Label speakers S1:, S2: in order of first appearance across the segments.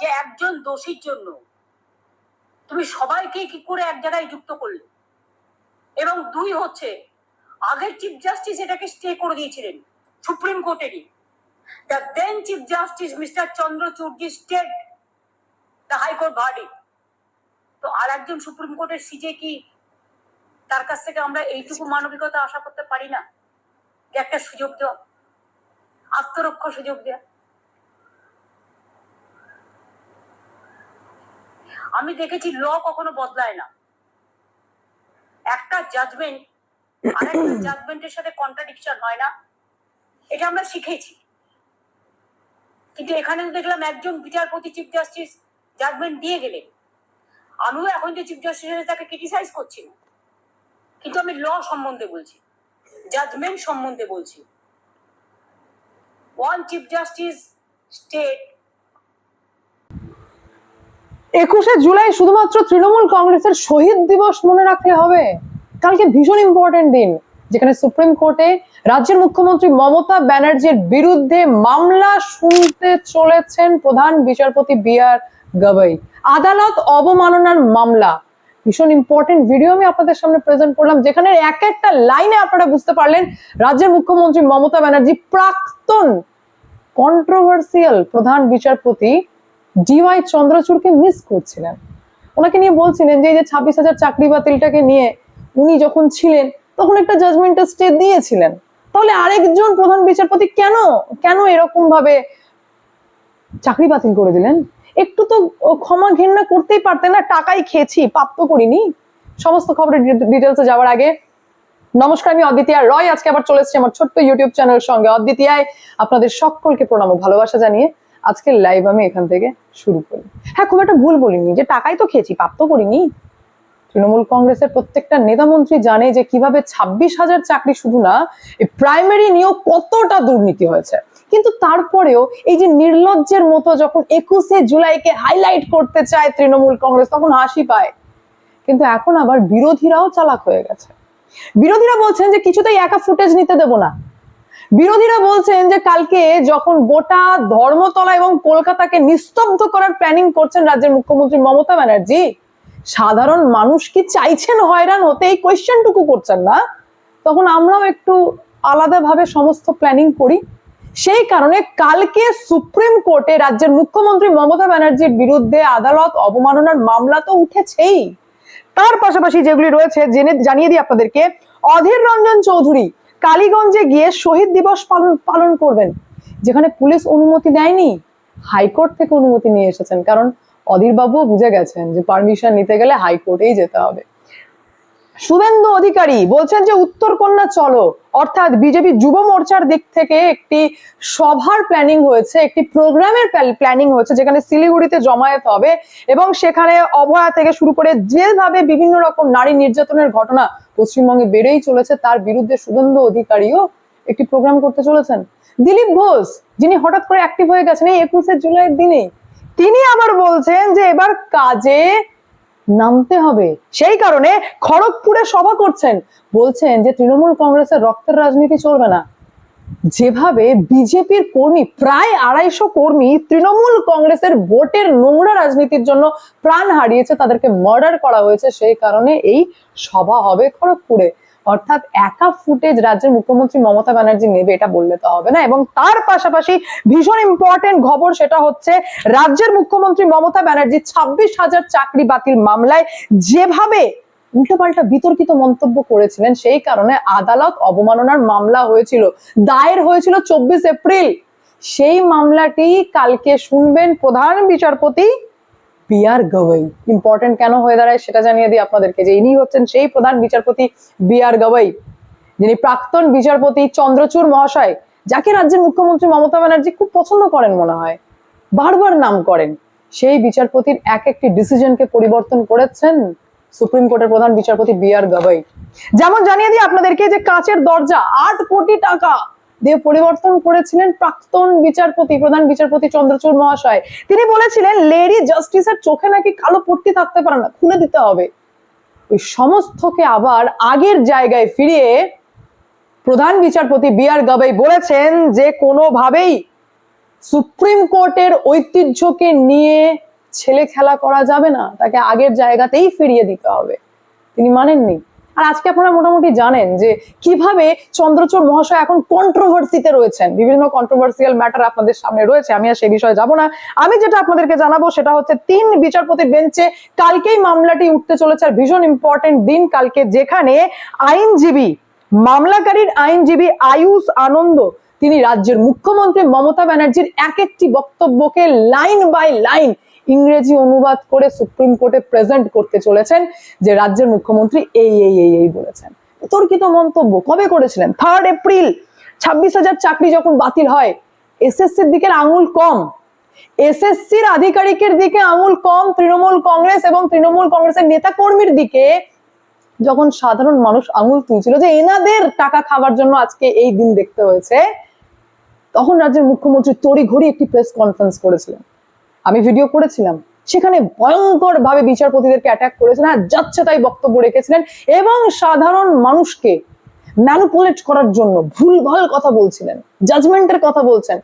S1: যে একজন দোষীর জন্য তুমি সবাইকে কি করে এক জায়গায় যুক্ত করলে? এবং দুই হচ্ছে, আগের চিফ জাস্টিস এটাকে স্টে করে দিয়েছিলেন supreme কোর্টেরই the then chief justice mister Chandrachud stayed the high court verdict তো আর একজন সুপ্রিম কোর্টের সিজে কি তার কাছ থেকে আমরা এইটুকু মানবিকতা আশা করতে পারি না? যে একটা সুযোগ দেওয়া আত্মরক্ষা সুযোগ দেওয়া। আমি দেখেছি ল কখনো বদলায় না। একটা জাজমেন্ট আরেকটা জাজমেন্টের সাথে কন্ট্রাডিকশন হয় না। এটা আমরা শিখেছি। কিন্তু এখানে দেখলাম একজন বিচারপতি চিফ জাস্টিস জাজমেন্ট দিয়ে গেলেন। আমিও এখন যে চিফ জাস্টিস তাকে ক্রিটিসাইজ করছি না। কিন্তু আমি ল সম্বন্ধে বলছি জাজমেন্ট সম্বন্ধে বলছি। ওয়ান চিফ জাস্টিস স্টেট
S2: একুশে জুলাই শুধুমাত্র তৃণমূল কংগ্রেসের শহীদ দিবস মনে রাখলে হবে। কালকে ভীষণ ইম্পর্টেন্ট দিন, যেখানে সুপ্রিম কোর্টে রাজ্যের মুখ্যমন্ত্রী মমতা ব্যানার্জির বিরুদ্ধে মামলা শুনতে চলেছেন প্রধান বিচারপতি বি আর গবাই আদালত অবমাননার মামলা। ভীষণ ইম্পর্টেন্ট ভিডিও আমি আপনাদের সামনে প্রেজেন্ট করলাম, যেখানে এক একটা লাইনে আপনারা বুঝতে পারলেন, রাজ্যের মুখ্যমন্ত্রী মমতা ব্যানার্জি প্রাক্তন কন্ট্রোভার্সিয়াল প্রধান বিচারপতি ডিওয়াই চন্দ্রচূড়কে মিস করছিলেন। ওনাকে নিয়ে বলছিলেন যে, এই যে ছাব্বিশ হাজার চাকরি বাতিলটাকে নিয়ে উনি যখন ছিলেন, তখন একটা জাজমেন্টাল স্টে দিয়েছিলেন। তাহলে আরেকজন প্রধান বিচারপতি কেন কেন এরকম ভাবে চাকরি বাতিল করে দিলেন? একটু তো ক্ষমা ঘেন্না করতেই পারতেন না, টাকাই খেয়েছি, প্রাপ্ত করিনি। সমস্ত খবরের ডিটেলসে যাওয়ার আগে, নমস্কার, আমি অদ্বিতীয়া রয়। আজকে আবার চলে এসেছি আমার ছোট্ট ইউটিউব চ্যানেলের সঙ্গে। অদ্বিতীয়ায় আপনাদের সকলকে প্রণাম ভালোবাসা জানিয়ে আজকের লাইভ আমি এখান থেকে শুরু করি। হ্যাঁ খুব একটা ভুল বলিনি, যে টাকাই তো খেয়েছি, পাপ তো করিনি। তৃণমূল কংগ্রেসের প্রত্যেকটা নেতা মন্ত্রী জানে যে কীভাবে ছাব্বিশ হাজার চাকরি শুধু না প্রাইমারি নিয়েও কতটা দুর্নীতি হয়েছে। কিন্তু তারপরেও এই যে নির্লজ্জের মতো যখন একুশে জুলাইকে হাইলাইট করতে চায় তৃণমূল কংগ্রেস, তখন হাসি পায়। কিন্তু এখন আবার বিরোধীরাও চালাক হয়ে গেছে। বিরোধীরা বলছেন যে কিছুতেই একা ফুটেজ নিতে দেব না। বিরোধীরা বলছেন যে কালকে যখন গোটা ধর্মতলা এবং কলকাতাকে নিস্তব্ধ করার প্ল্যানিং করছেন রাজ্যের মুখ্যমন্ত্রী মমতা ব্যানার্জি, সাধারণ মানুষ কি চাইছেন হয়রান হতে? এই কোয়েশ্চেনটুকু করছেন না। তখন আমরাও একটু আলাদাভাবে সমস্ত প্ল্যানিং করি। সেই কারণে কালকে সুপ্রিম কোর্টে রাজ্যের মুখ্যমন্ত্রী মমতা ব্যানার্জির বিরুদ্ধে আদালত অবমাননার মামলা তো উঠেছেই। তার পাশাপাশি যেগুলি রয়েছে, জেনে জানিয়ে দিই আপনাদেরকে, অধীর রঞ্জন চৌধুরী কালীগঞ্জে গিয়ে শহীদ দিবস পালন পালন করবেন। যেখানে পুলিশ অনুমতি দেয়নি, হাইকোর্ট থেকে অনুমতি নিয়ে এসেছেন। কারণ অধীর বাবুও বুঝে গেছেন যে পারমিশন নিতে গেলে হাইকোর্টেই যেতে হবে। শুভেন্দু অধিকারী বলছেন যে উত্তর কন্যা চলো, অর্থাৎ বিজেপি যুব মোর্চার দিক থেকে একটি সভার প্ল্যানিং হয়েছে, একটি প্রোগ্রামের প্ল্যানিং হয়েছে, যেখানে শিলিগুড়িতে জমায়েত হবে এবং সেখানে অভয়া থেকে শুরু করে যেভাবে বিভিন্ন রকম নারী নির্যাতনের ঘটনা পশ্চিমবঙ্গে বেড়েই চলেছে। তার বিরুদ্ধে শুভেন্দু অধিকারীও একটি প্রোগ্রাম করতে চলেছেন। দিলীপ ঘোষ, যিনি হঠাৎ করে অ্যাক্টিভ হয়ে গেছেন এই একুশে জুলাইয়ের দিনে, তিনি আবার বলছেন যে এবার কাজে নামতে হবে। সেই কারণে খড়গপুরে সভা করছেন। বলছেন যে তৃণমূল কংগ্রেসের রক্তের রাজনীতি চলবে না। যেভাবে বিজেপির কর্মী, প্রায় আড়াইশো কর্মী তৃণমূল কংগ্রেসের ভোটের নোংরা রাজনীতির জন্য প্রাণ হারিয়েছে, তাদেরকে মার্ডার করা হয়েছে, সেই কারণে এই সভা হবে খড়গপুরে। অর্থাৎ একা ফুটেজ রাজ্যের মুখ্যমন্ত্রী মমতা ব্যানার্জি নেবে, এটা বললে তো হবে না। এবং তার পাশাপাশি ভীষণ ইম্পর্টেন্ট খবর সেটা হচ্ছে, রাজ্যের মুখ্যমন্ত্রী মমতা ব্যানার্জি ছাব্বিশ হাজার চাকরি বাতিল মামলায় যেভাবে উল্টোপাল্টা বিতর্কিত মন্তব্য করেছিলেন, সেই কারণে আদালত অবমাননার মামলা হয়েছিল, দায়ের হয়েছিল চব্বিশ এপ্রিল। সেই মামলাটি কালকে শুনবেন প্রধান বিচারপতি বি আর গওয়াই ইম্পর্টেন্ট কেন হয়ে দাঁড়ায় সেটা জানিয়ে দিই আপনাদেরকে যে ইনি হচ্ছেন সেই প্রধান বিচারপতি বি আর গওয়াই যিনি প্রাক্তন বিচারপতি চন্দ্রচূড় মহাশয়, যাকে রাজ্যের মুখ্যমন্ত্রী মমতা ব্যানার্জি খুব পছন্দ করেন মনে হয়, বারবার নাম করেন, সেই বিচারপতির এক একটি ডিসিশনকে পরিবর্তন করেছেন সুপ্রিম কোর্টের প্রধান বিচারপতি বি আর গবাই যেমন জানিয়ে দিই আপনাদেরকে যে কাঁচের দরজা আট কোটি টাকা দিয়ে পরিবর্তন করেছিলেন প্রাক্তন বিচারপতি, প্রধান বিচারপতি চন্দ্রচূড় মহাশয়। তিনি বলেছিলেন, লেডি জাস্টিসের চোখে নাকি কালো পট্টি থাকতে পারে না, খুলে দিতে হবে। ওই সমস্তকে আবার আগের জায়গায় ফিরিয়ে প্রধান বিচারপতি বি আর গবাই বলেছেন যে, কোনোভাবেই সুপ্রিম কোর্টের ঐতিহ্যকে নিয়ে ছেলে খেলা করা যাবে না, তাকে আগের জায়গাতেই ফিরিয়ে দিতে হবে। তিনি মানেননি। আর আজকে আপনারা মোটামুটি জানেন যে কীভাবে চন্দ্রচূড় মহাশয় এখন কন্ট্রোভার্সিতে রয়েছেন। বিভিন্ন কন্ট্রোভার্সিয়াল ম্যাটার আপনাদের সামনে রয়েছে, আমি আর সেই বিষয়ে যাব না। আমি যেটা আপনাদেরকে জানাব সেটা হচ্ছে তিন বিচারপতির বেঞ্চে কালকেই মামলাটি উঠতে চলেছে আর ভীষণ ইম্পর্টেন্ট দিন কালকে, যেখানে আইনজীবী, মামলাকারীর আইনজীবী আয়ুষ আনন্দ, তিনি রাজ্যের মুখ্যমন্ত্রী মমতা ব্যানার্জির এক একটি বক্তব্যকে লাইন বাই লাইন ইংরেজি অনুবাদ করে সুপ্রিম কোর্টে প্রেজেন্ট করতে চলেছেন যে রাজ্যের মুখ্যমন্ত্রী এই এই এই এই বলেছেন। বিতর্কিত মন্তব্য কবে করেছিলেন? থার্ড এপ্রিল ছাব্বিশ হাজার চাকরি যখন বাতিল হয় এসএসসির দিকে আঙুল কম। এসএসসির আধিকারিকের দিকে আঙুল কম, তৃণমূল কংগ্রেস এবং তৃণমূল কংগ্রেসের নেতা কর্মীর দিকে যখন সাধারণ মানুষ আঙুল তুলছিল যে এনাদের টাকা খাবার জন্য আজকে এই দিন দেখতে হয়েছে, তখন রাজ্যের মুখ্যমন্ত্রী তড়িঘড়ি একটি প্রেস কনফারেন্স করেছিলেন। আমি ভিডিও করেছিলাম, সেখানে ভয়ঙ্কর ভাবে বিচারপতিদেরকে অ্যাটাক করেছিলেন আর যাচ্ছে তাই বক্তব্য রেখেছিলেন এবং সাধারণ মানুষকে ম্যানুপুলেট করার জন্য ভুলভাল কথা বলছিলেন জাজমেন্টের কথা বলছেন,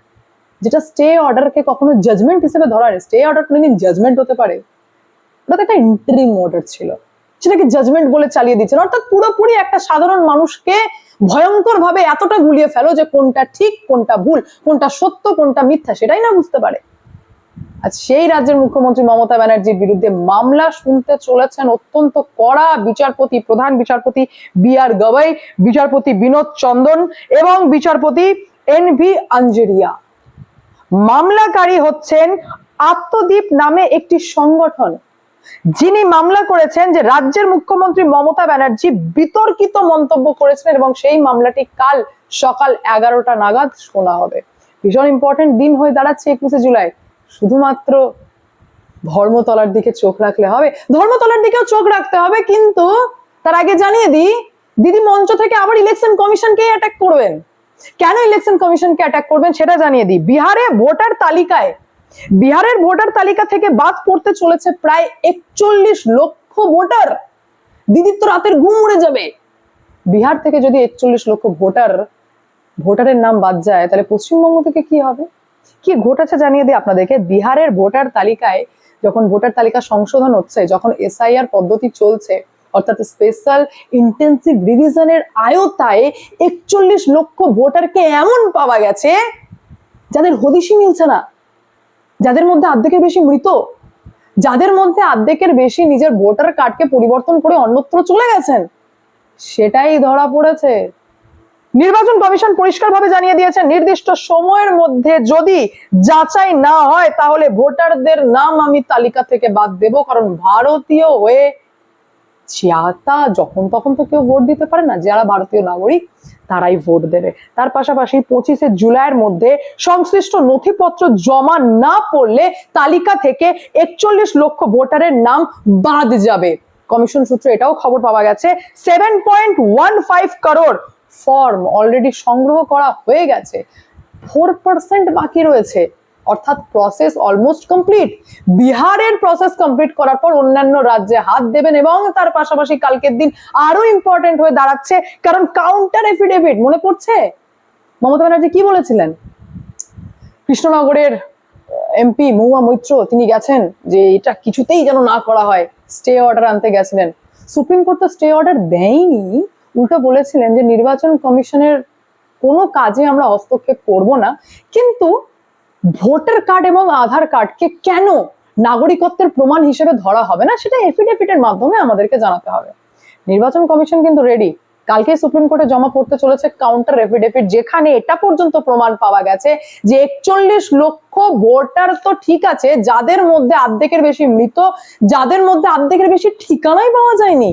S2: যেটা স্টে অর্ডারকে কখনো জাজমেন্ট হিসেবে ধরা হয় স্টে অর্ডার কোনোদিন জাজমেন্ট হতে পারে। ওটা একটা ইন্টারিম অর্ডার ছিল, সেটাকে জাজমেন্ট বলে চালিয়ে দিচ্ছেন। অর্থাৎ পুরোপুরি একটা সাধারণ মানুষকে ভয়ঙ্কর ভাবে এতটা গুলিয়ে ফেলো যে কোনটা ঠিক, কোনটা ভুল, কোনটা সত্য, কোনটা মিথ্যা, সেটাই না বুঝতে পারে। আজ সেই রাজ্যের মুখ্যমন্ত্রী মমতা ব্যানার্জির বিরুদ্ধে মামলা শুনতে চলেছেন অত্যন্ত কড়া বিচারপতি, প্রধান বিচারপতি বি আর গবাই বিচারপতি বিনোদ চন্দন এবং বিচারপতি এন ভি আঞ্জেরিয়া। মামলাকারী হচ্ছেন আত্মদ্বীপ নামে একটি সংগঠন। যিনি মামলা করেছেন যে রাজ্যের মুখ্যমন্ত্রী মমতা ব্যানার্জি বিতর্কিত মন্তব্য করেছেন এবং সেই মামলাটি কাল সকাল এগারোটা নাগাদ শোনা হবে। ভীষণ ইম্পর্টেন্ট দিন হয়ে দাঁড়াচ্ছে একুশে জুলাই। শুধুমাত্র ধর্মতলার দিকে চোখ রাখলে হবে। ধর্মতলার দিকেও চোখ রাখতে হবে, কিন্তু তার আগে জানিয়ে দিই, দিদি মঞ্চ থেকে আবার ইলেকশন কমিশনকে অ্যাটাক করবেন। কেন ইলেকশন কমিশনকে অ্যাটাক করবেন সেটা জানিয়ে দিই। বিহারে ভোটার তালিকায়, বিহারের ভোটার তালিকা থেকে বাদ পড়তে চলেছে প্রায় একচল্লিশ লক্ষ ভোটার। দিদির তো রাতের ঘুম উড়ে যাবে। বিহার থেকে যদি একচল্লিশ লক্ষ ভোটার, ভোটারের নাম বাদ যায়, তাহলে পশ্চিমবঙ্গ থেকে কি হবে? কি ঘটেছে জানিয়ে দিই আপনাদেরকে? বিহারের ভোটার তালিকায় যখন ভোটার তালিকা সংশোধন হচ্ছে, যখন এসআইআর পদ্ধতি চলছে, অর্থাৎ স্পেশাল ইন্টেন্সিভ রিভিশনের আয়তায় একচল্লিশ লক্ষ ভোটারকে এমন পাওয়া গেছে, যাদের হদিশই মিলছে না, যাদের মধ্যে অর্ধেকের বেশি মৃত, যাদের মধ্যে অর্ধেকের বেশি নিজের ভোটার কার্ডকে পরিবর্তন করে অন্যত্র চলে গেছেন, সেটাই ধরা পড়েছে। নির্বাচন কমিশন পরিষ্কারভাবে জানিয়ে দিয়েছে, নির্দিষ্ট সময়ের মধ্যে যদি যাচাই না হয়, তাহলে ভোটারদের নাম আমি তালিকা থেকে বাদ দেব। কারণ ভারতীয় হয়ে যাতা যখন তখন তো কেউ ভোট দিতে পারে না। যারা ভারতীয় নাগরিক, তারাই ভোট দেবে। তার পাশাপাশি পঁচিশে জুলাইয়ের মধ্যে সংশ্লিষ্ট নথিপত্র জমা না পড়লে তালিকা থেকে একচল্লিশ লক্ষ ভোটারের নাম বাদ যাবে। কমিশন সূত্রে এটাও খবর পাওয়া গেছে seven point one five crore form already সংগ্রহ করা হয়ে গেছে ফোর পার্সেন্ট বাকি রয়েছে। অর্থাৎ প্রসেস অলমোস্ট কমপ্লিট বিহারের প্রসেস কমপ্লিট করার পর অন্যান্য রাজ্যে হাত দেবেন এবং তার পাশাপাশি কালকের দিন আরও ইম্পর্টেন্ট হয়ে দাঁড়াচ্ছে, কারণ কাউন্টার এফিডেভিট মনে পড়ছে? মমতা ব্যানার্জি কি বলেছিলেন? কৃষ্ণনগরের এমপি মহুয়া মৈত্র, তিনি গেছেন যে এটা কিছুতেই যেন না করা হয়। স্টে অর্ডার আনতে গেছিলেন। সুপ্রিম কোর্ট তো স্টে অর্ডার দেয়নি। উল্টো বলেছিলেন যে নির্বাচন কমিশনের কোনো কাজে আমরা হস্তক্ষেপ করব না, কিন্তু ভোটার কার্ড এবং আধার কার্ডকে কেন নাগরিকত্বের প্রমাণ হিসেবে ধরা হবে না, সেটা এফিডেভিটের মাধ্যমে আমাদেরকে জানাতে হবে। নির্বাচন কমিশন কিন্তু রেডি কালকে সুপ্রিম কোর্টে জমা পড়তে চলেছে কাউন্টার এফিডেভিট যেখানে এটা পর্যন্ত প্রমাণ পাওয়া গেছে যে একচল্লিশ লক্ষ ভোটার তো ঠিক আছে, যাদের মধ্যে অর্ধেকের বেশি মৃত, যাদের মধ্যে অর্ধেকের বেশি ঠিকানাই পাওয়া যায়নি।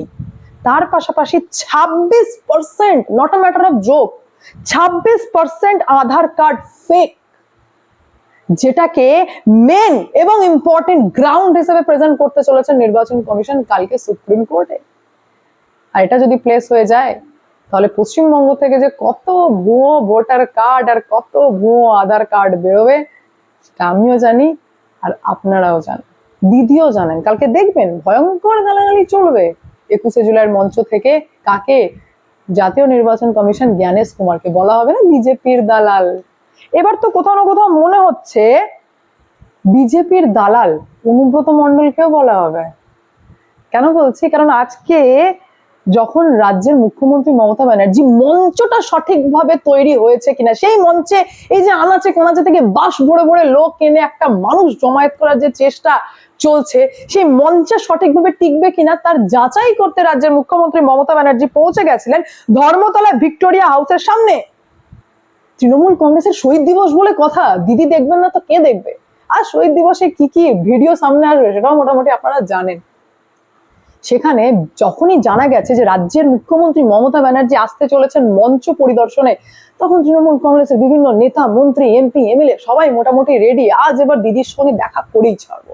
S2: তার পাশাপাশি ছাব্বিশ percent not matter of joke ছাব্বিশ পার্সেন্ট আধার কার্ড ফেক যেটাকে মেন এবং ইম্পর্টেন্ট গ্রাউন্ড হিসেবে প্রেজেন্ট করতে চলেছে নির্বাচন কমিশন কালকে সুপ্রিম কোর্টে। আর এটা যদি প্লেস হয়ে যায়, তাহলে পশ্চিমবঙ্গ থেকে যে কত ভুয়ো ভোটার কার্ড আর কত ভুয়ো আধার কার্ড বেরোবে, সেটা আমিও জানি আর আপনারাও জানেন। দিদিও জানেন। কালকে দেখবেন ভয়ঙ্কর গালাগালি চলবে। একুশে জুলাইয়ের মঞ্চ থেকে কাকে জাতীয় নির্বাচন কমিশন জ্ঞানেশ কুমারকে বলা হবে না? বিজেপির দালাল। এবার তো কোথাও না কোথাও মনে হচ্ছে বিজেপির দালাল, অনুব্রত মন্ডলকেও বলা হবে। কেন বলছি? কারণ আজকে যখন রাজ্যের মুখ্যমন্ত্রী মমতা ব্যানার্জি মঞ্চটা সঠিকভাবে তৈরি হয়েছে কিনা, সেই মঞ্চে এই যে আনাচে কোনাচে থেকে বাস ভরে ভরে লোক এনে একটা মানুষ জমায়েত করার যে চেষ্টা চলছে, সেই মঞ্চে সঠিকভাবে টিকবে কিনা তার যাচাই করতে রাজ্যের মুখ্যমন্ত্রী মমতা ব্যানার্জি পৌঁছে গেছিলেন ধর্মতলা ভিক্টোরিয়া হাউসের সামনে। তৃণমূল কংগ্রেসের শহীদ দিবস বলে কথা, দিদি দেখবেন না তো কে দেখবে? আর শহীদ দিবসে কি কি ভিডিও সামনে আসবে সেটাও মোটামুটি আপনারা জানেন। সেখানে যখনই জানা গেছে যে রাজ্যের মুখ্যমন্ত্রী মমতা ব্যানার্জি আসতে চলেছেন মঞ্চ পরিদর্শনে, তখন তৃণমূল কংগ্রেসের বিভিন্ন নেতা, মন্ত্রী, এমপি, এমএলএ সবাই মোটামুটি রেডি আজ এবার দিদির সঙ্গে দেখা করেই ছাড়বো।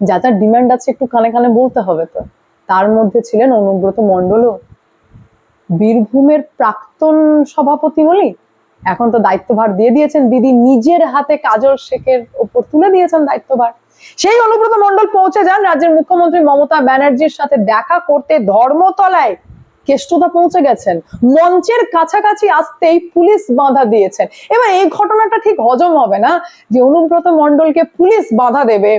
S2: যা যার ডিমান্ড আছে একটু কানে কানে বলতে হবে তো। তার মধ্যে ছিলেন অনুব্রত মণ্ডলও। বীরভূমের প্রাক্তন সভাপতি বলি? এখন তো দায়িত্বভার দিয়ে দিয়েছেন দিদি। নিজের হাতে কাজল শেখের ওপর তুলে দিয়েছেন দায়িত্বভার। সেই অনুব্রত মণ্ডল পৌঁছে যান রাজ্যের মুখ্যমন্ত্রী মমতা ব্যানার্জির সাথে দেখা করতে ধর্মতলায়। কেষ্টদা পৌঁছে গেছেন। মঞ্চের কাছাকাছি আসতেই পুলিশ বাধা দিয়েছেন। এবার এই ঘটনাটা ঠিক হজম হবে না যে অনুব্রত মণ্ডলকে পুলিশ বাধা দেবে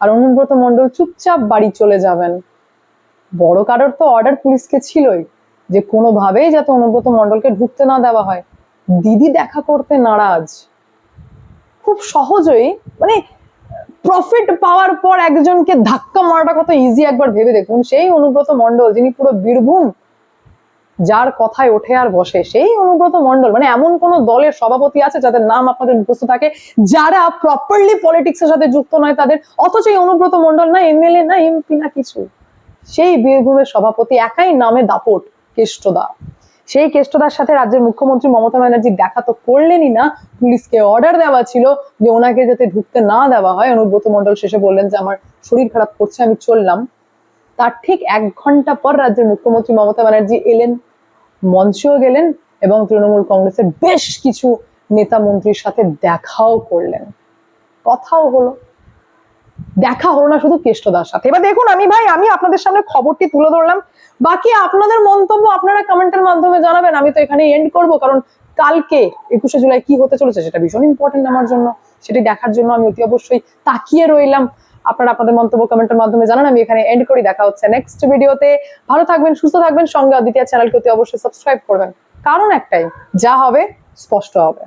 S2: আর অনুব্রত মণ্ডল চুপচাপ বাড়ি চলে যাবেন। বড় কারোর তো অর্ডার পুলিশকে ছিলই যে কোনোভাবেই যাতে অনুব্রত মন্ডলকে ঢুকতে না দেওয়া হয়। দিদি দেখা করতে নারাজ। খুব সহজেই মানে প্রফিট পাওয়ার পর একজনকে ধাক্কা মারাটা কত ইজি একবার ভেবে দেখুন। সেই অনুব্রত মণ্ডল, যিনি পুরো বীরভূম যার কথায় ওঠে আর বসে, সেই অনুব্রত মন্ডল মানে এমন কোন দলের সভাপতি আছে যাদের নাম আপনাদের মুখস্থ থাকে, যারা প্রপারলি পলিটিক্স এর সাথে যুক্ত নয় তাদের। অথচ এই অনুব্রত মন্ডল না এমএলএ না এমপি না কিছু। সেই বীরভূমের সভাপতি, একাই নামে দাপট, কেষ্টদা। সেই কেষ্টদার সাথে রাজ্যের মুখ্যমন্ত্রী মমতা ব্যানার্জি দেখা তো করলেনই না। পুলিশকে অর্ডার দেওয়া ছিল যে ওনাকে যাতে ঢুকতে না দেওয়া হয়। অনুব্রত মণ্ডল শেষে বললেন যে, আমার শরীর খারাপ করছে, আমি চললাম। তার ঠিক এক ঘণ্টা পর রাজ্যের মুখ্যমন্ত্রী মমতা ব্যানার্জি এলেন, মঞ্চেও গেলেন এবং তৃণমূল কংগ্রেসের বেশ কিছু নেতা মন্ত্রীর সাথে দেখাও করলেন। কথাও হলো দেখা হলো না শুধু কেষ্টদার সাথে। এবার দেখুন আমি ভাই, আমি আপনাদের সামনে খবরটি তুলে ধরলাম। বাকি আপনাদের মন্তব্য আপনারা কমেন্টের মাধ্যমে জানাবেন। আমি তো এখানে এন্ড করব, কারণ কালকে একুশে জুলাই কি হতে চলেছে সেটা ভীষণ ইম্পর্টেন্ট আমার জন্য। সেটি দেখার জন্য আমি অতি অবশ্যই তাকিয়ে রইলাম। আপনারা আপনাদের মন্তব্য কমেন্টের মাধ্যমে জানান, আমি এখানে এন্ড করি। দেখা হচ্ছে নেক্সট ভিডিওতে ভালো থাকবেন, সুস্থ থাকবেন। সঙ্গে অদ্বিতীয় চ্যানেলকে অতি অবশ্যই সাবস্ক্রাইব করবেন। কারণ একটাই, যা হবে, স্পষ্ট হবে।